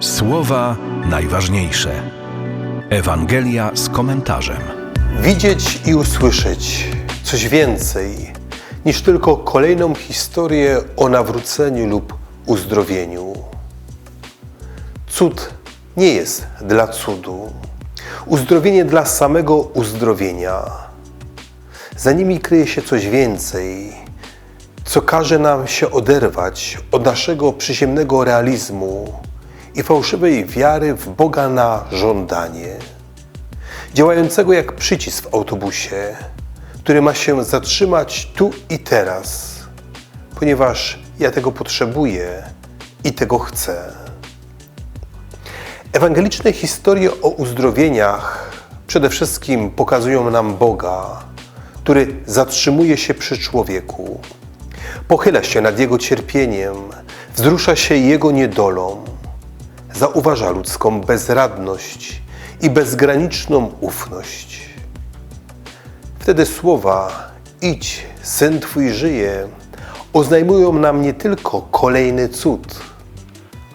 Słowa najważniejsze. Ewangelia z komentarzem. Widzieć i usłyszeć coś więcej niż tylko kolejną historię o nawróceniu lub uzdrowieniu. Cud nie jest dla cudu, uzdrowienie dla samego uzdrowienia. Za nimi kryje się coś więcej, co każe nam się oderwać od naszego przyziemnego realizmu i fałszywej wiary w Boga na żądanie działającego jak przycisk w autobusie, który ma się zatrzymać tu i teraz, ponieważ ja tego potrzebuję i tego chcę. Ewangeliczne historie o uzdrowieniach przede wszystkim pokazują nam Boga, który zatrzymuje się przy człowieku, pochyla się nad jego cierpieniem, wzrusza się jego niedolą, zauważa ludzką bezradność i bezgraniczną ufność. Wtedy słowa idź, syn twój żyje, oznajmują nam nie tylko kolejny cud,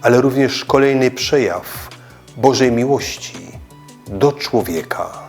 ale również kolejny przejaw Bożej miłości do człowieka.